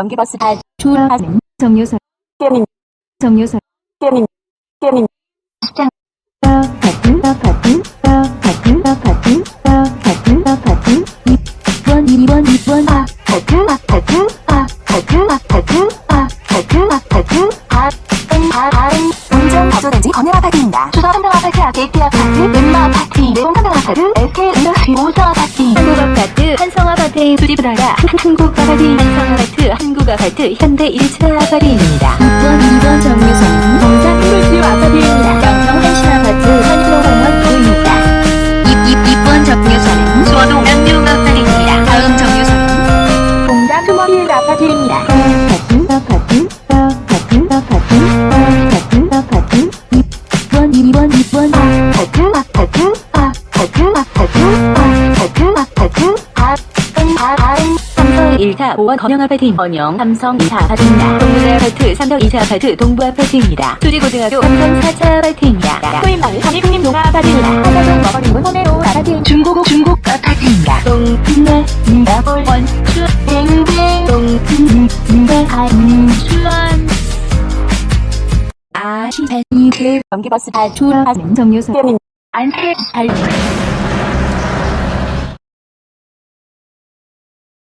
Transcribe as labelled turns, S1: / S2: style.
S1: 전기버스 탈출하는
S2: 정류소
S1: 게임
S2: 정류소
S1: 게임 게임
S2: 아파트 아파트 아파트 아파트 아파트 아파트 2번 2번 2번
S1: 아파트 아파트 아파트 아파트 아파트 아파트 아아아은 운전 가조렌지 건설 아파트입니다. 주거 한동 아파트 아케이티 아파트 웬마 아파트 내공 한동 아파트 SK 인더스트리 아파트
S2: 한국 아파트 한성 아파트 수리브라라 한국 아파트 한성 아파트 한국 아파트 현대 1차 아파트입니다. 2번 2번 정류소는 동사 꿀뷰 아파트입니다. 영평 한신 아파트 한효공원 구입니다. 2, 2, 2번 정류소는 수원동 남중 아파트입니다. 다음 정류소는
S1: 동담 투머리 아파트입니다.
S2: 삼성 1타 5원 건영 아파트 번영 삼성 2타 아파트입니다. 동부대 아파트 삼성 2차 아파트 동부 아파트입니다. 수리고등학교 삼성 4차 아파트입니다.
S1: 코인마을 한입국림 농가 아파트입니다. 하사동 머거리문 소매로 아파트 중국 중국 아파트입니다.
S2: 동네
S1: 인가볼
S2: 원주
S1: 뱅뱅
S2: 동네 안수원 아시다시피
S1: 전기버스 탈출하는
S2: 정류소
S1: 게임
S2: 안새 발